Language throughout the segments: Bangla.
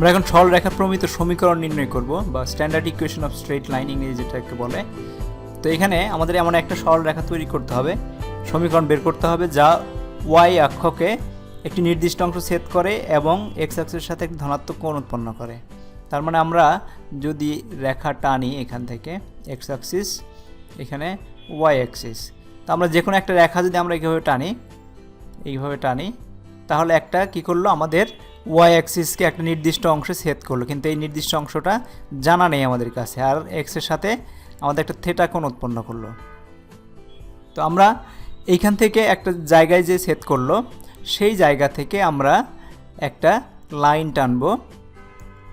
আমরা এখন সরল রেখা প্রমিত সমীকরণ নির্ণয় করব বা standard equation of straight line ইংরেজি যেটাকে বলে। তো এখানে আমাদের এমন একটা সরল রেখা তৈরি করতে হবে। সমীকরণ বের করতে হবে যা ওয়াই অক্ষকে একটি নির্দিষ্ট অংশ ছেদ করে এবং এক্স অ্যাক্সের সাথে একটি ধনাত্মক কোণ উৎপন্ন করে। তার মানে আমরা যদি রেখা টানি এখান থেকে এক্স অ্যাক্সিস এখানে ওয়াই অ্যাক্সিস তো আমরা যে কোনো একটা রেখা যদি আমরা এইভাবে টানি এইভাবে টানি, তাহলে একটা কি করল আমাদের ওয়াই অ্যাক্সিসকে একটা নির্দিষ্ট অংশে ছেদ করল। কিন্তু এই নির্দিষ্ট অংশটা জানা নেই আমাদের কাছে। আর এক্সের সাথে আমাদের একটা থেটা কোণ উৎপন্ন করল। তো আমরা এইখান থেকে একটা জায়গায় যে ছেদ করল, সেই জায়গা থেকে আমরা একটা লাইন টানবো।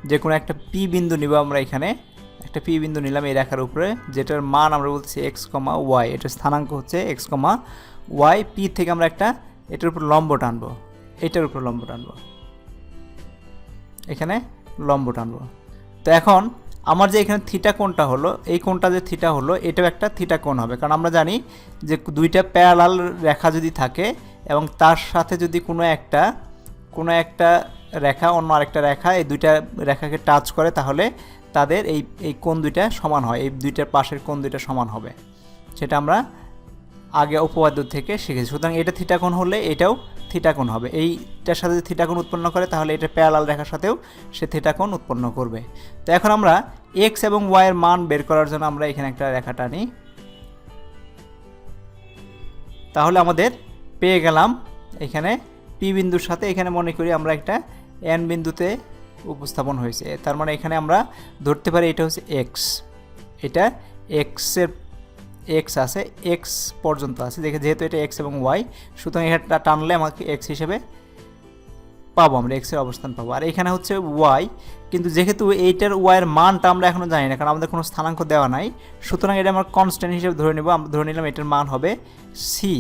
যে কোনো একটা পি বিন্দু নিব আমরা এখানে। একটা পি বিন্দু নিলাম এই রেখার উপরে, যেটার মান আমরা বলছি এক্স কমা ওয়াই এটার স্থানাঙ্ক হচ্ছে এক্স কমা ওয়াই পি থেকে আমরা একটা এটার উপর লম্ব টানবো। এটার উপর লম্ব টানবো। এখানে লম্ব টানবো। তো এখন আমার যে এখানে থিটা কোণটা হলো, এই কোণটা যে থিটা হলো, এটাও একটা থিটা কোণ হবে। কারণ আমরা জানি যে দুইটা প্যারালাল রেখা যদি থাকে এবং তার সাথে যদি কোনো একটা কোনো একটা রেখা, অন্য আরেকটা রেখা এই দুইটা রেখাকে টাচ করে, তাহলে তাদের এই এই কোণ দুইটা সমান হয়। এই দুইটার পাশের কোণ দুইটা সমান হবে। সেটা আমরা আগে উপপাদ্য থেকে শিখেছি। সুতরাং এটা থিটাকোণ হলে এটাও থিটাকোণ হবে। এইটার সাথে যদি থিটাকোণ উৎপন্ন করে, তাহলে এটা প্যারালাল রেখার সাথেও সে থিটাকোণ উৎপন্ন করবে। তো এখন আমরা এক্স এবং ওয়াইয়ের মান বের করার জন্য আমরা এখানে একটা রেখা টানি। তাহলে আমাদের পেয়ে গেলাম এখানে পি বিন্দুর সাথে। এখানে মনে করি আমরা একটা এন বিন্দুতে উপস্থাপন হয়েছে। তার মানে এখানে আমরা ধরতে পারি এটা হচ্ছে এক্স এটা এক্সের এক্স আছে, এক্স পর্যন্ত আছে। দেখে যেহেতু এটা এক্স এবং ওয়াই, সুতরাং এটা টানলে আমাকে এক্স হিসেবে পাবো, আমরা এক্সের অবস্থান পাবো। আর এখানে হচ্ছে ওয়াই, কিন্তু যেহেতু এইটার ওয়াইয়ের মানটা আমরা এখনও জানি না, কারণ আমাদের কোনো স্থানাঙ্ক দেওয়া নাই, সুতরাং এটা আমরা কনস্ট্যান্ট হিসেবে ধরে নেব আমরা ধরে নিলাম এটার মান হবে সি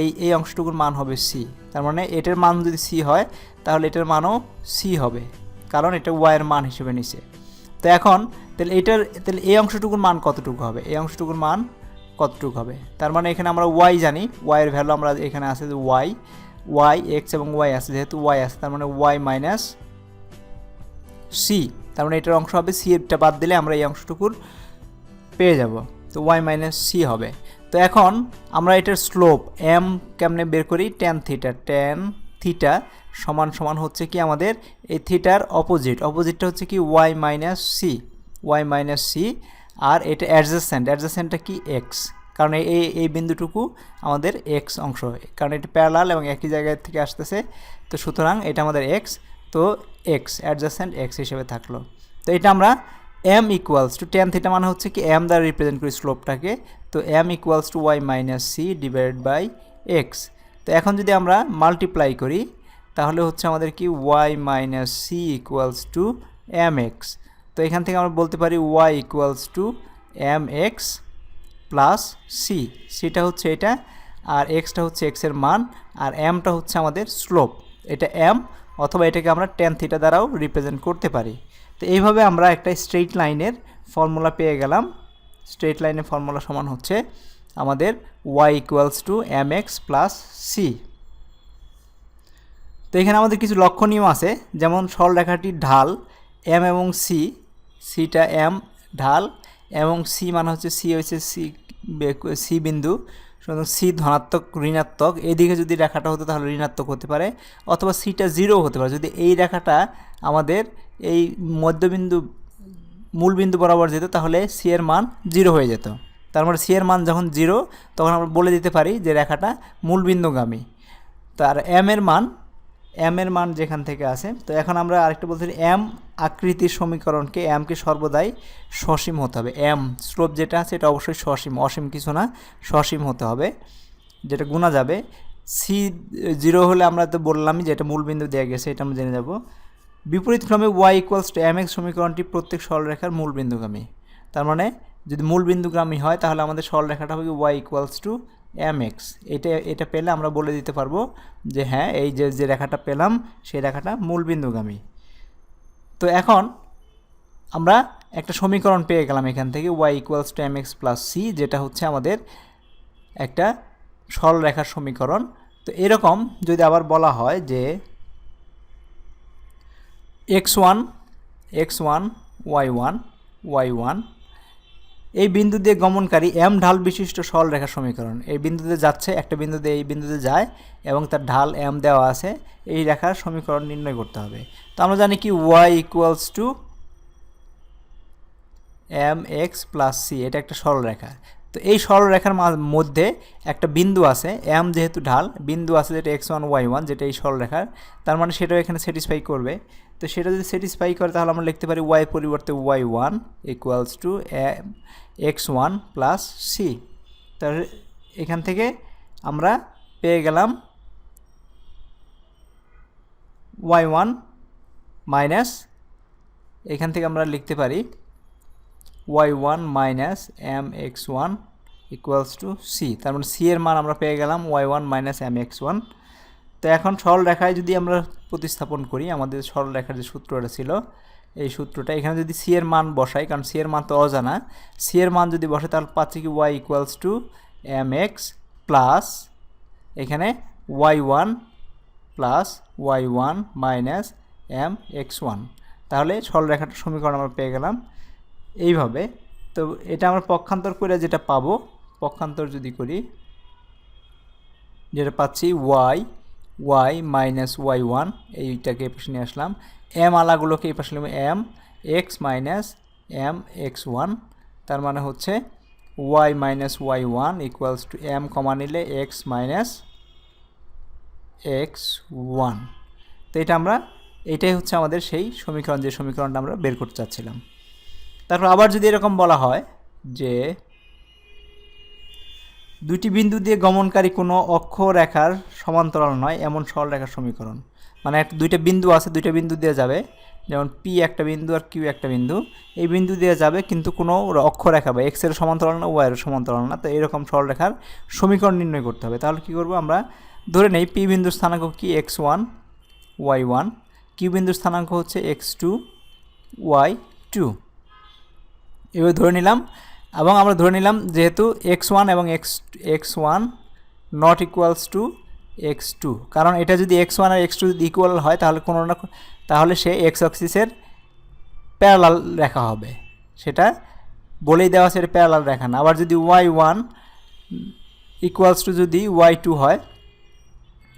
এই এই অংশটুকুর মান হবে সি তার মানে এটার মান যদি সি হয়, তাহলে এটার মানও সি হবে, কারণ এটা ওয়াইয়ের মান হিসেবে নিছে। তো এখন তাহলে এটার, তাহলে এই অংশটুকুর মান কতটুকু হবে? এই অংশটুকুর মান কতটুকু হবে? তার মানে এখানে আমরা ওয়াই জানি। ওয়াইয়ের ভ্যালু আমরা এখানে আছে যে ওয়াই ওয়াই এক্স এবং ওয়াই আছে। যেহেতু ওয়াই আছে, তার মানে ওয়াই মাইনাস সি তার মানে এটার অংশ হবে সি এরটা বাদ দিলে আমরা এই অংশটুকুর পেয়ে যাব। তো ওয়াই মাইনাস সি হবে। তো এখন আমরা এটার স্লোপ এম কেমনে বের করি? টেন থিটা টেন থিটা সমান সমান হচ্ছে কি আমাদের? এই থিটার অপোজিট অপোজিটটা হচ্ছে কি Y minus C Y minus C আর এটা অ্যাডজাসেন্ট অ্যাডজাসেন্টটা কি এক্স কারণ এই এই বিন্দুটুকু আমাদের এক্স অংশ, কারণ এটা প্যারালাল এবং একই জায়গা থেকে আসতেছে। তো সুতরাং এটা আমাদের এক্স তো এক্স অ্যাডজাসেন্ট এক্স হিসেবে থাকল। তো এটা আমরা M equals to tan theta মানে হচ্ছে কি এম দ্বারা রিপ্রেজেন্ট করি স্লোপটাকে তো M equals to Y minus C divided by X তো এখন যদি আমরা মাল্টিপ্লাই করি, তাহলে হচ্ছে আমাদের কি Y minus C equals to M X তো এখান থেকে আমরা বলতে পারি Y equals to M X plus C সিটা হচ্ছে এটা, আর এক্সটা হচ্ছে এক্সের মান, আর এমটা হচ্ছে আমাদের স্লোপ এটা এম অথবা এটাকে আমরা টেন থিটা দ্বারাও রিপ্রেজেন্ট করতে পারি। তো এইভাবে আমরা একটা স্ট্রেইট লাইনের ফর্মুলা পেয়ে গেলাম। স্ট্রেইট লাইনের ফর্মুলা সমান হচ্ছে আমাদের Y equals to M X plus C তো এখানে আমাদের কিছু লক্ষণীয় আছে, যেমন সরলরেখাটির ঢাল এম এবং সি সিটা এম ঢাল এবং সি মানে হচ্ছে সি হচ্ছে সি সি বিন্দু। সুতরাং সি ধনাত্মক, ঋণাত্মক। এদিকে যদি রেখাটা হতো তাহলে ঋণাত্মক হতে পারে অথবা সিটা জিরো হতে পারে। যদি এই রেখাটা আমাদের এই মধ্যবিন্দু মূল বিন্দু বরাবর যেত তাহলে সি এর মান জিরো হয়ে যেত। তার মানে সি এর মান যখন জিরো, তখন আমরা বলে দিতে পারি যে রেখাটা মূল বিন্দুগামী তার এম এর মান এম এর মান যেখান থেকে আসে তো এখন আমরা আরেকটা বলতে এম আকৃতির সমীকরণকে এমকে সর্বদাই সসীম হতে হবে। এম স্লোপ যেটা আছে, এটা অবশ্যই সসীম, অসীম কিছু না, সসীম হতে হবে, যেটা গুণা যাবে। সি জিরো হলে আমরা তো বললামই যে এটা মূলবিন্দু দেওয়া গেছে, এটা আমরা জেনে যাব। বিপরীত ক্রমে ওয়াই ইকুয়ালস টু এম সমীকরণটি প্রত্যেক সরলরেখার মূলবিন্দুগামী। তার মানে যদি মূলবিন্দুগামী হয়, তাহলে আমাদের সরলরেখাটা হবে Y equals to M X এটা এটা পেলে আমরা বলে দিতে পারব যে হ্যাঁ এই যে যে রেখাটা পেলাম, সেই রেখাটা মূলবিন্দুগামী তো এখন আমরা একটা সমীকরণ পেয়ে গেলাম এখান থেকে Y equals to M X plus C যেটা হচ্ছে আমাদের একটা সরলরেখার সমীকরণ। তো এরকম যদি আবার বলা হয় যে X one X one Y one Y one এই বিন্দু দিয়ে গমনকারী এম ঢাল বিশিষ্ট সরলরেখা সমীকরণ। এই বিন্দুতে যাচ্ছে, একটা বিন্দুতে এই বিন্দুতে যায় এবং তার ঢাল এম দেওয়া আছে। এই রেখার সমীকরণ নির্ণয় করতে হবে। তো আমরা জানি কি Y equals to M X plus C এটা একটা সরলরেখা তো এই সরলরেখার মধ্যে একটা বিন্দু আছে এম যেহেতু ঢাল, বিন্দু আছে যেটা এক্স ওয়ান ওয়াই ওয়ান যেটা এই সরলরেখার। তার মানে সেটাও এখানে স্যাটিসফাই করবে। তো সেটা যদি স্যাটিসফাই করে, তাহলে আমরা লিখতে পারি ওয়াই পরিবর্তে Y one equals to X one plus C তার এখান থেকে আমরা পেয়ে গেলাম ওয়াই ওয়ান মাইনাস এখান থেকে আমরা লিখতে পারি Y one minus M X one equals to C তার মানে সি এর মান আমরা পেয়ে গেলাম Y one minus M X one তো এখন সরল রেখায় যদি আমরা প্রতিস্থাপন করি, আমাদের সরল রেখার যে সূত্রটা ছিল, এই সূত্রটা, এখানে যদি সি এর মান বসাই, কারণ সি এর মান তো অজানা সি এর মান যদি বসে, তাহলে পাচ্ছি কি Y equals to M X plus এখানে Y one plus Y one minus M X one তাহলে সরলরেখাটার সমীকরণ আমরা পেয়ে গেলাম এইভাবে। তো এটা আমরা পক্ষান্তর করে যেটা পাবো, পক্ষান্তর যদি করি, যেটা পাচ্ছি Y Y minus Y one এইটাকে এই পাশে নিয়ে আসলাম। এম আলাগুলোকে এই পাশে M X minus M X one তার মানে হচ্ছে Y minus Y one equals to M কমা নিলে এক্স মাইনাস এক্স ওয়ান তো এটা আমরা, এটাই হচ্ছে আমাদের সেই সমীকরণ, যে সমীকরণটা আমরা বের করতে চাচ্ছিলাম। তারপর আবার যদি এরকম বলা হয় যে দুটি বিন্দু দিয়ে গমনকারী কোনো অক্ষরেখার সমান্তরাল নয়, এমন সরলরেখার সমীকরণ। মানে এক দুইটা বিন্দু আছে, দুইটা বিন্দু দিয়ে যাবে। যেমন পি একটা বিন্দু আর কিউ একটা বিন্দু। এই বিন্দু দিয়ে যাবে কিন্তু কোনো অক্ষরেখা বা এক্সের সমান্তরাল না ওয়াই এর সমান্তরাল না। তো এরকম সরলরেখার সমীকরণ নির্ণয় করতে হবে। তাহলে কী করব আমরা? ধরে নেই পি বিন্দুর স্থানাঙ্ক কি X one Y one Q বিন্দুর স্থানাঙ্ক হচ্ছে এক্স টু ওয়াই টু এভাবে ধরে নিলাম। এবং আমরা ধরে নিলাম যেহেতু এক্স ওয়ান এবং X X one not equals to X two কারণ এটা যদি এক্স ওয়ান আর এক্স টু যদি ইকুয়াল হয়, তাহলে কোনো না তাহলে সে এক্স অক্সিসের প্যারালাল রেখা হবে। সেটা বলেই দেওয়া এটা প্যারালাল রেখা না। আবার যদি ওয়াই ওয়ান ইকুয়ালস টু যদি ওয়াই টু হয়,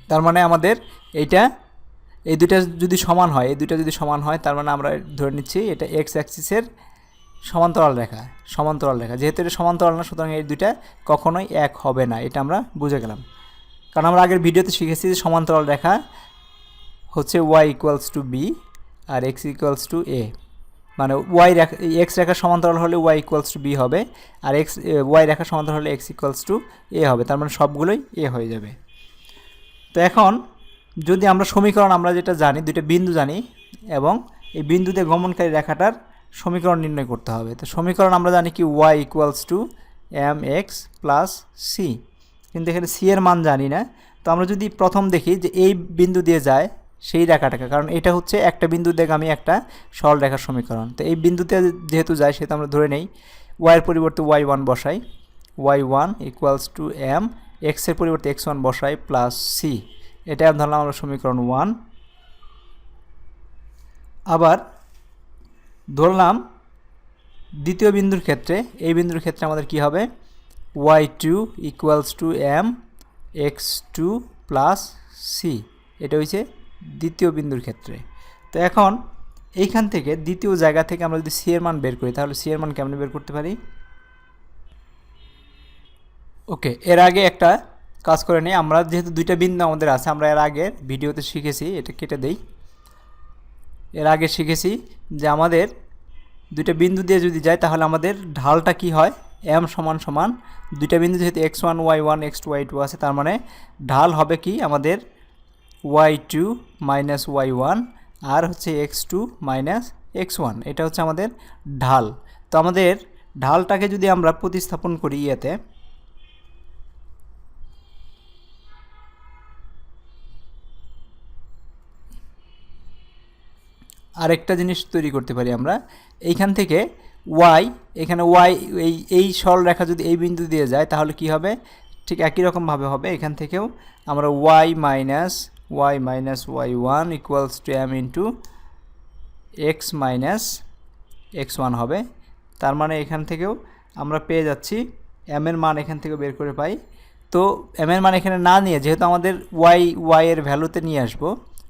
তার মানে আমাদের এইটা, এই দুটা যদি সমান হয়, এই দুটা যদি সমান হয়, তার মানে আমরা ধরে নিচ্ছি এটা এক্স অ্যাক্সিসের সমান্তরাল রেখা সমান্তরাল রেখা। যেহেতু এটা সমান্তরাল না, সুতরাং এই দুইটা কখনোই এক হবে না, এটা আমরা বুঝে গেলাম। কারণ আমরা আগের ভিডিওতে শিখেছি যে সমান্তরাল রেখা হচ্ছে ওয়াই ইকুয়ালস টু বি আর এক্স ইকুয়ালস টু এ মানে ওয়াই রেখা এক্স রেখা সমান্তরাল হলে ওয়াই ইকুয়ালস টু বি হবে, আর এক্স ওয়াই রেখা সমান্তরাল হলে এক্স ইকুয়ালস টু এ হবে, তার মানে সবগুলোই এ হয়ে যাবে। তো এখন যদি আমরা সমীকরণ আমরা যেটা জানি, দুইটা বিন্দু জানি, এবং এই বিন্দুতে গমনকারী রেখাটার সমীকরণ নির্ণয় করতে হবে। তো সমীকরণ আমরা জানি কি Y equals to M X plus C কিন্তু এখানে সি এর মান জানি না। তো আমরা যদি প্রথম দেখি যে এই বিন্দু দিয়ে যায় সেই রেখাটাকে, কারণ এটা হচ্ছে একটা বিন্দু আমি একটা সরল রেখার সমীকরণ। তো এই বিন্দুতে যেহেতু যায় সেটা আমরা ধরে নেই। ওয়াইয়ের পরিবর্তে ওয়াই ওয়ান বসাই। Y one equals to M এক্সের পরিবর্তে এক্স ওয়ান বসাই প্লাস সি এটা ধরলাম আমরা সমীকরণ ওয়ান আবার ধরলাম, দ্বিতীয় বিন্দুর ক্ষেত্রে, এই বিন্দুর ক্ষেত্রে আমাদের কি হবে? Y two equals to M X two plus C এটা হচ্ছে দ্বিতীয় বিন্দুর ক্ষেত্রে। তো এখন, এইখান থেকে দ্বিতীয় জায়গা থেকে আমরা যদি সি এর মান বের করি, তাহলে সি এর মান কেমন বের করতে পারি? ওকে, এর আগে একটা কাজ করে নিই, আমরা যেহেতু দুইটা বিন্দু আমাদের আছে, আমরা এর আগের ভিডিওতে শিখেছি, এটা কেটে দেই। এর আগে শিখেছি যে আমাদের দুইটা বিন্দু দিয়ে যদি যায়, তাহলে আমাদের ঢালটা কি হয়? এম সমান সমান দুইটা বিন্দু যেহেতু X one Y one X two Y two আছে, তার মানে ঢাল হবে কি? আমাদের Y two minus Y one আর হচ্ছে X two minus X one এটা হচ্ছে আমাদের ঢাল। তো আমাদের ঢালটাকে যদি আমরা প্রতিস্থাপন করি ইয়েতে আরেকটা জিনিস তৈরি করতে পারি আমরা। এইখান থেকে ওয়াই এখানে ওয়াই এই এই সরল রেখা যদি এই বিন্দু দিয়ে যায়, তাহলে কি হবে? ঠিক একই রকমভাবে হবে। এখান থেকেও আমরা Y minus Y minus Y one equals to M into X minus X one হবে। তার মানে এখান থেকেও আমরা পেয়ে যাচ্ছি। এম এর মান এখান থেকে বের করে পাই। তো এম এর মান এখানে না নিয়ে, যেহেতু আমাদের ওয়াই ওয়াই এর ভ্যালুতে নিয়ে আসব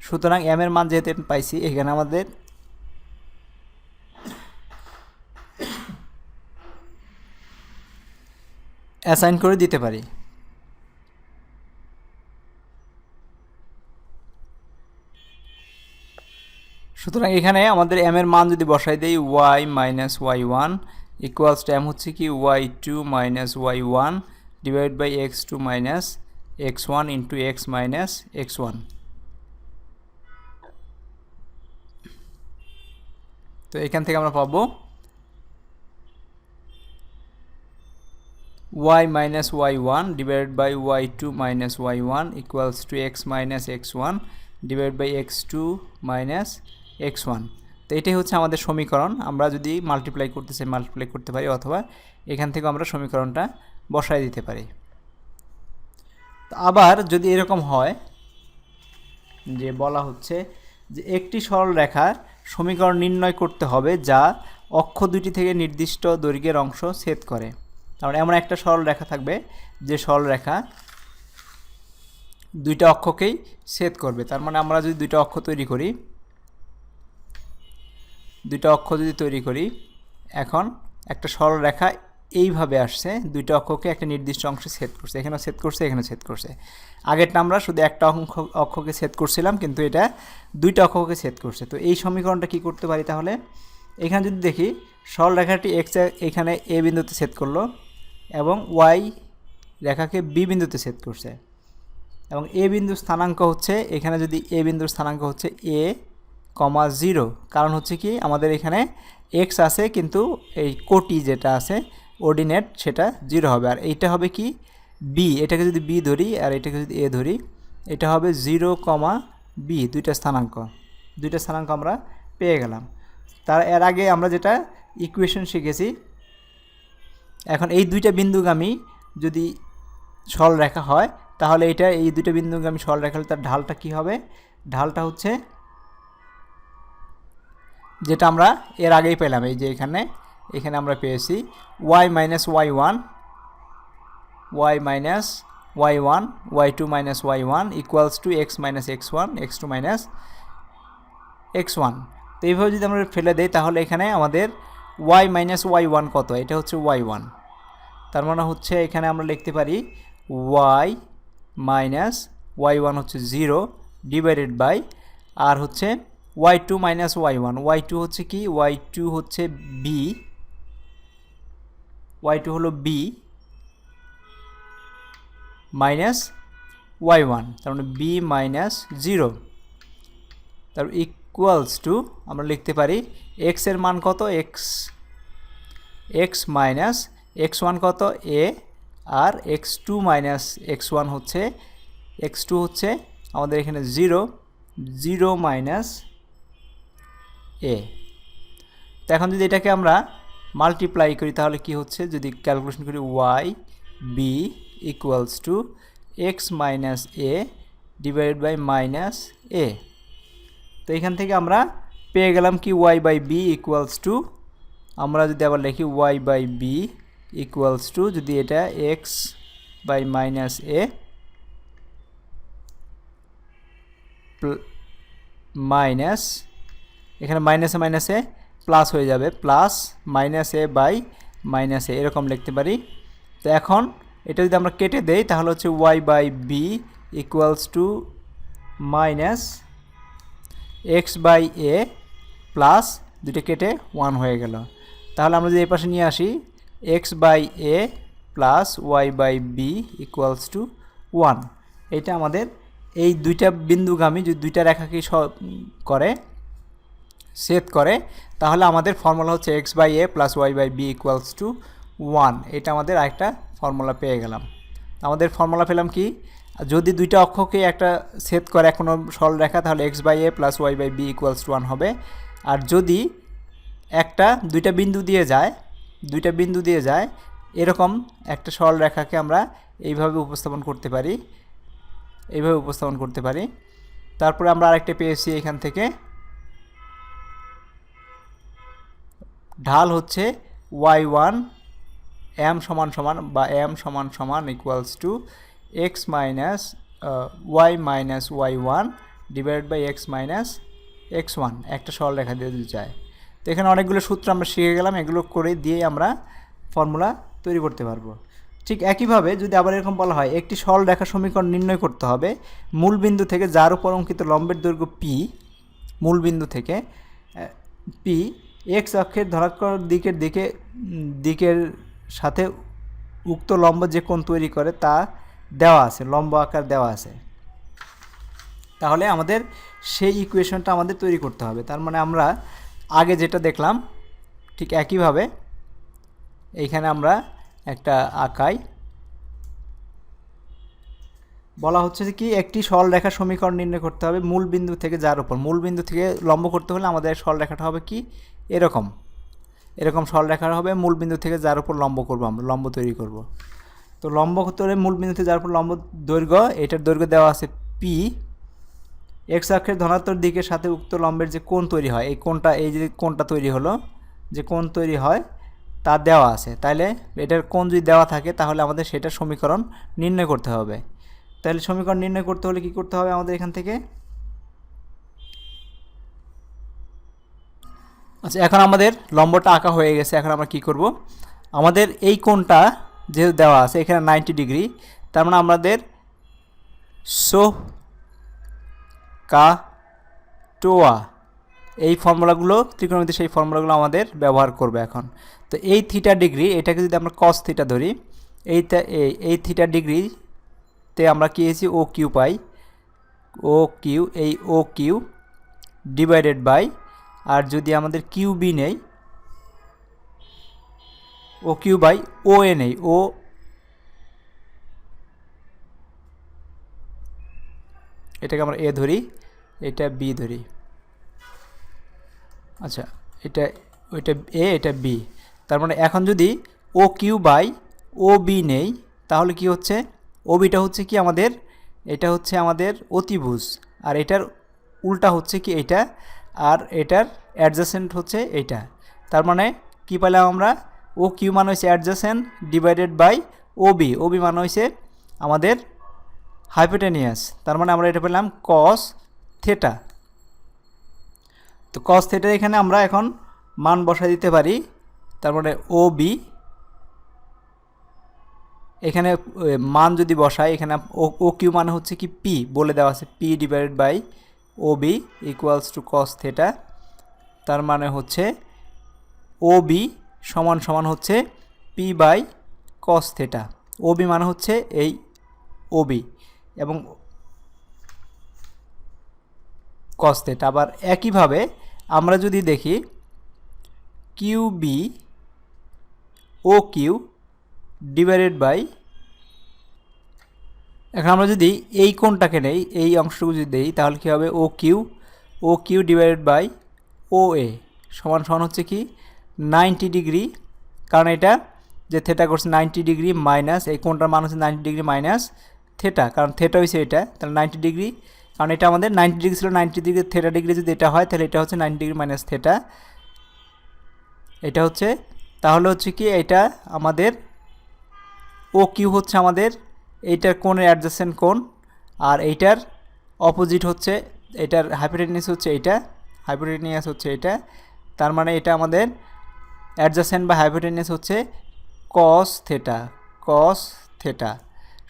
সুতরাং এম এর মান যেহেতু পাইছি, এখানে আমাদের অ্যাসাইন করে দিতে পারি। সুতরাং এখানে আমাদের এম এর মান যদি বসাই দেই Y minus Y one equals to M হচ্ছে কি Y two minus Y one divide by X two minus X one into X minus X one তো এখান থেকে আমরা পাবো y minus y1 divided by y2 minus y1 equals to x minus x1 divided by x2 minus x1 তো এটাই হচ্ছে আমাদের সমীকরণ। আমরা যদি মাল্টিপ্লাই করতে চাই মাল্টিপ্লাই করতে পারি অথবা এখান থেকে আমরা সমীকরণটা বসায় দিতে পারি। আবার যদি এরকম হয়, যে বলা হচ্ছে যে একটি সরল রেখার সমীকরণ নির্ণয় করতে হবে যা অক্ষ দুটি থেকে নির্দিষ্ট দৈর্ঘ্যের অংশ ছেদ করে। তাহলে এমন একটা সরল রেখা থাকবে যে সরল রেখা দুইটা অক্ষকেই ছেদ করবে। তার মানে আমরা যদি দুইটা অক্ষ তৈরি করি, দুইটা অক্ষ যদি তৈরি করি, এখন একটা সরল রেখা এইভাবে আসছে, দুইটা অক্ষকে একটা নির্দিষ্ট অংশে ছেদ করছে, এখানেও ছেদ করছে এখানে ছেদ করছে। আগেরটা আমরা শুধু একটা অঙ্ক অক্ষকে ছেদ করছিলাম, কিন্তু এটা দুইটা অক্ষকে ছেদ করছে। তো এই সমীকরণটা কি করতে পারি তাহলে? এখানে যদি দেখি, সরল রেখাটি এক্স এখানে এ বিন্দুতে ছেদ করল এবং ওয়াই রেখাকে বি বিন্দুতে ছেদ করছে। এবং এ বিন্দুর স্থানাঙ্ক হচ্ছে, এখানে যদি এ বিন্দুর স্থানাঙ্ক হচ্ছে এ কমা জিরো। কারণ হচ্ছে কি, আমাদের এখানে এক্স আছে, কিন্তু এই কোটি যেটা আছে অর্ডিনেট সেটা জিরো হবে। আর এইটা হবে কি? বি এটাকে যদি বি ধরি আর এটাকে যদি এ ধরি, এটা হবে জিরো কমা বি দুইটা স্থানাঙ্ক। দুইটা স্থানাঙ্ক আমরা পেয়ে গেলাম। তার, এর আগে আমরা যেটা ইকুয়েশন শিখেছি, এখন এই দুইটা বিন্দুগামী যদি সরল রেখা হয়, তাহলে এটা, এই দুইটা বিন্দুগামী সরল রেখা হলে তার ঢালটা কি হবে? ঢালটা হচ্ছে, যেটা আমরা এর আগেই পেলাম। এই যে এখানে এখানে আমরা পেয়েছি Y minus Y one Y minus Y one Y two minus Y one equals to X minus X one X two minus X one তো এইভাবে যদি আমরা ফেলে দিই, তাহলে এখানে আমাদের ওয়াই মাইনাস ওয়াই ওয়ান কত? এটা হচ্ছে ওয়াই ওয়ান তার মানে হচ্ছে এখানে আমরা লিখতে পারি ওয়াই মাইনাস ওয়াই ওয়ান হচ্ছে জিরো ডিভাইডেড বাই আর হচ্ছে y two minus y one y two হচ্ছে কি? ওয়াই টু হচ্ছে বি ওয়াই টু হলো বি মাইনাস ওয়াই ওয়ান তার মানে বি মাইনাস জিরো তারপর ইকুয়ালস টু আমরা লিখতে পারি এক্সের মান কত? X x minus x one কত? এ আর x two minus x one হচ্ছে এক্স টু হচ্ছে আমাদের এখানে জিরো জিরো মাইনাস এ তো এখন যদি এটাকে আমরা মাল্টিপ্লাই করি, তাহলে কি হচ্ছে? যদি ক্যালকুলেশন করি y b equals to x minus a divided by minus a তো এখান থেকে আমরা পেয়ে গেলাম কি? Y by b equals to আমরা যদি আবার লিখি y by b equals to যদি এটা x by minus a minus এখানে মাইনাসে মাইনাসে প্লাস হয়ে যাবে plus minus a by minus a এরকম লিখতে পারি। তো এখন এটা যদি আমরা কেটে দেই, তাহলে হচ্ছে y by b equals to minus x by a plus দুটো কেটে ওয়ান হয়ে গেল। তাহলে আমরা যদি এই পাশে নিয়ে আসি x by a plus y by b equals to one এটা আমাদের এই দুইটা বিন্দুগামী, যদি দুইটা রেখাকে করে সেট করে, তাহলে আমাদের ফর্মুলা হচ্ছে x by a plus y by b equals to one এটা আমাদের আরেকটা ফর্মুলা পেয়ে গেলাম। আমাদের ফর্মুলা পেলাম কি? যদি দুইটা অক্ষকে একটা সেট করে কোনো সরল রেখা, তাহলে x by a plus y by b equals to one হবে। আর যদি একটা দুইটা বিন্দু দিয়ে যায়, দুইটা বিন্দু দিয়ে যায়, এরকম একটা সরল রেখাকে আমরা এইভাবে উপস্থাপন করতে পারি। এইভাবে উপস্থাপন করতে পারি। তারপরে আমরা আরেকটা পেয়েছি এখান থেকে। ঢাল হচ্ছে ওয়াই ওয়ান এম সমান সমান বা এম সমান সমান equals to x minus y minus y one divide by x minus x one একটা সরল রেখা দিয়ে দিতে চায় তো এখানে অনেকগুলো সূত্র আমরা শিখে গেলাম, এগুলো করে দিয়েই আমরা ফর্মুলা তৈরি করতে পারব। ঠিক একইভাবে যদি আবার এরকম বলা হয়, একটি সরল রেখা সমীকরণ নির্ণয় করতে হবে। মূল বিন্দু থেকে যার উপর অঙ্কিত লম্বের দৈর্ঘ্য পি মূল বিন্দু থেকে পি এক্স অক্ষের ধনাত্মক দিকের দিকে দিকের সাথে উক্ত লম্ব যে কোণ তৈরি করে তা দেওয়া আছে, লম্ব আকার দেওয়া আছে। তাহলে আমাদের সেই ইকুয়েশনটা আমাদের তৈরি করতে হবে। তার মানে আমরা আগে যেটা দেখলাম, ঠিক একইভাবে, এইখানে আমরা একটা আঁকাই। বলা হচ্ছে যে কি, একটি সরলরেখা সমীকরণ নির্ণয় করতে হবে মূল বিন্দু থেকে যার উপর। মূল বিন্দু থেকে লম্ব করতে হলে আমাদের সরলরেখাটা হবে কি? এরকম। এরকম সরলরেখা হবে, মূল বিন্দু থেকে যার উপর লম্ব করব আমরা, লম্ব তৈরি করব। তো লম্ব তৈরি মূল বিন্দু থেকে যার উপর লম্ব দৈর্ঘ্য, এটার দৈর্ঘ্য দেওয়া আছে পি এক্স অক্ষের ধনাত্মক দিকের সাথে উক্ত লম্বের যে কোণ তৈরি হয়, এই কোণটা, এই যে কোণটা তৈরি হলো, যে কোণ তৈরি হয়, তা দেওয়া আছে। তাইলে এটার কোণ যদি দেওয়া থাকে, তাহলে আমাদের সেটার সমীকরণ নির্ণয় করতে হবে। তাহলে সমীকরণ নির্ণয় করতে হলে কি করতে হবে আমাদের এখান থেকে? আচ্ছা এখন আমাদের লম্বটা আঁকা হয়ে গেছে, এখন আমরা কি করব? আমাদের এই কোণটা যেহেতু দেওয়া আছে, এখানে নাইনটি ডিগ্রি তার মানে আমাদের সো কা টোয়া এই ফর্মুলাগুলো, ত্রিকোণমিতি সেই ফর্মুলাগুলো আমাদের ব্যবহার করবে এখন। তো এই থিটা ডিগ্রি এটাকে যদি আমরা কস থিটা ধরি, এই এই- থিটা ডিগ্রিতে আমরা কি এসেছি? ও কিউ পাই। ও কিউ এই ও কিউ ডিভাইডেড বাই আর যদি আমাদের কিউ বি নেই ও কিউ বাই ও এ নেই। ও এটাকে আমরা এ ধরি, এটা বি ধরি। আচ্ছা এটা, ওইটা এ এটা বি তার মানে এখন যদি O Q by O B নেই, তাহলে কি হচ্ছে? ও বিটা হচ্ছে কি আমাদের, এটা হচ্ছে আমাদের অতিভুজ, আর এটার উল্টা হচ্ছে কি এটা, আর এটার অ্যাডজাসেন্ট হচ্ছে এইটা তার মানে কি পেলাম আমরা? ও কিউ মান হয়েছে adjacent divided by O B O B মান হয়েছে আমাদের হাইপোটেনিয়াস। তার মানে আমরা এটা পেলাম কস থেটা তো কস থেটা এখানে আমরা এখন মান বসাই দিতে পারি, তার মানে ও বি এখানে মান যদি বসাই, এখানে ও কিউ মানে হচ্ছে কি পি, বলে দেওয়া আছে, P divided by O B equals to cos theta তার মানে হচ্ছে ও বি সমান সমান হচ্ছে P by cos theta O B মানে হচ্ছে এই ও বি, এবং কস থেটা আবার একইভাবে আমরা যদি দেখি, Q B O Q divided by এখন আমরা যদি এই কোণটাকে নেই, এই অংশটুকু যদি দেই, তাহলে কী হবে? O Q O Q divided by O A সমান সমান হচ্ছে কি? নাইনটি ডিগ্রি কারণ এটা যে থেটা করছে নাইনটি ডিগ্রি মাইনাস এই কোণটার মান হচ্ছে নাইনটি ডিগ্রি মাইনাস থেটা কারণ থেটা হয়েছে এটা, তাহলে নাইনটি ডিগ্রি কারণ এটা আমাদের নাইনটি ডিগ্রি ছিল নাইনটি ডিগ্রি থেটা ডিগ্রি যদি এটা হয়, তাহলে এটা হচ্ছে নাইনটি ডিগ্রি মাইনাস থেটা এটা হচ্ছে, তাহলে হচ্ছে কি? এটা আমাদের ও কিউ হচ্ছে আমাদের, এইটার কোণের অ্যাডজাসেন্ট কোণ, আর এইটার অপোজিট হচ্ছে এটার হাইপোটেনিয়াস হচ্ছে এইটা হাইপোটেনিয়াস হচ্ছে এটা তার মানে এটা আমাদের অ্যাডজাসেন্ট বা হাইপোটেনিয়াস হচ্ছে কস থেটা কস থেটা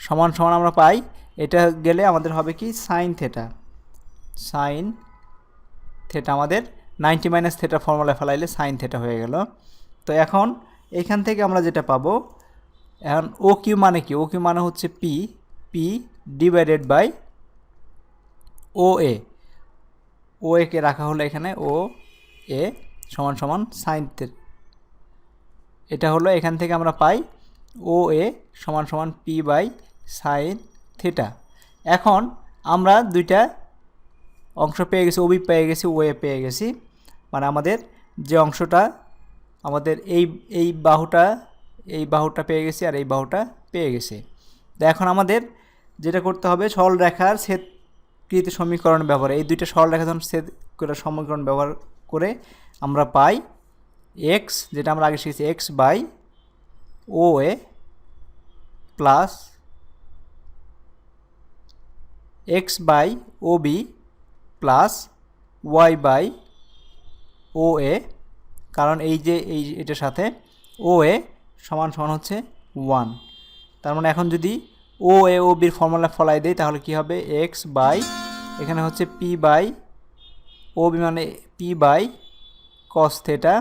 সমান সমান আমরা পাই, এটা গেলে আমাদের হবে কি সাইন থেটা সাইন থেটা আমাদের নাইনটি মাইনাস থেটা ফর্মুলা ফেলাইলে সাইন থেটা হয়ে গেল। তো এখন এখান থেকে আমরা যেটা পাবো এখন ও কিউ মানে কি? ও কিউ মানে হচ্ছে P P divided by O A ও একে রাখা হলো এখানে ও এ সমান সমান সাইন এটা হলো এখান থেকে আমরা পাই ও এ সমান সমান পি বাই সাইন থিটা এখন আমরা দুইটা অংশ পেয়ে গেছি ওবি পেয়ে গেছি ও এ পেয়ে গেছি। মানে আমাদের যে অংশটা, আমাদের এই এই বাহুটা এই বাহুটা পেয়ে গেছি আর এই বাহুটা পেয়ে গেছে। তো এখন আমাদের যেটা করতে হবে, সরল রেখার ছেদকৃত সমীকরণ ব্যবহার। এই দুইটা সরল রেখা যখন ছেদ করে সমীকরণ ব্যবহার করে আমরা পাই এক্স যেটা আমরা আগে শিখেছি x by O A plus x by O B plus y by O A কারণ এই যে, এই এটার সাথে ও এ সমান সমান হচ্ছে ওয়ান তার মানে এখন যদি ও এ ও বির ফর্মুলা ফলাই দেই, তাহলে কি হবে? এক্স বাই, এখানে হচ্ছে পি বাই ও বি মানে P by cos theta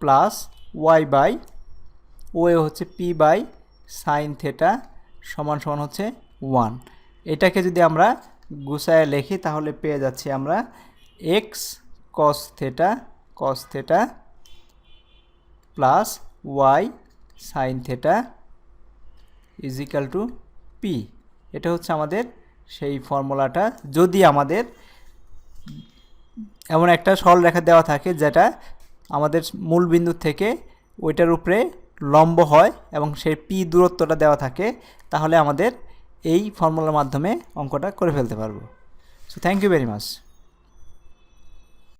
plus y by O A হচ্ছে পি বাই সাইন থেটা সমান সমান হচ্ছে ওয়ান এটাকে যদি আমরা গুছায় লিখি, তাহলে পেয়ে যাচ্ছি আমরা x cos theta cos theta plus y sine theta is equal to P এটা হচ্ছে আমাদের সেই ফর্মুলাটা। যদি আমাদের এমন একটা সরলরেখা দেওয়া থাকে যেটা আমাদের মূল বিন্দু থেকে ওইটার উপরে লম্ব হয় এবং সেই পি দূরত্বটা দেওয়া থাকে, তাহলে আমাদের এই ফর্মুলার মাধ্যমে অঙ্কটা করে ফেলতে পারব। So thank you very much